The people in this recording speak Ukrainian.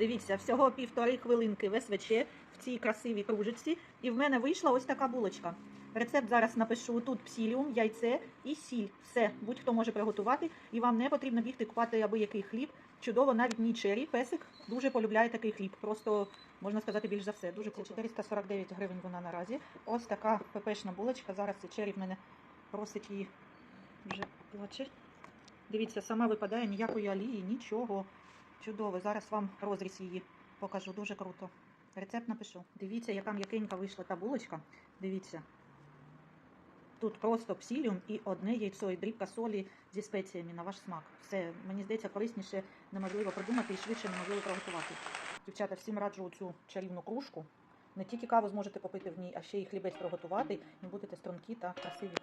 Дивіться, всього півтори хвилинки в СВЧ в цій красивій кружечці. І в мене вийшла ось така булочка. Рецепт зараз напишу тут псіліум, яйце і сіль. Все, будь-хто може приготувати, і вам не потрібно бігти купати аби який хліб. Чудово, навіть мій чері, песик дуже полюбляє такий хліб. Просто можна сказати більш за все. Дуже круто. 449 гривень вона наразі. Ось така пепешна булочка. Зараз і чері в мене просить її вже плаче. Дивіться, сама випадає ніякої олії, нічого. Чудово. Зараз вам розріз її покажу. Дуже круто. Рецепт напишу. Дивіться, яка м'якенька вийшла та булочка. Дивіться. Тут просто псіліум і одне яйцо, і дрібка солі зі спеціями на ваш смак. Все, мені здається, корисніше неможливо придумати і швидше неможливо приготувати. Дівчата, всім раджу цю чарівну кружку. Не тільки каву зможете попити в ній, а ще й хлібець приготувати, і будете стрункі та красиві.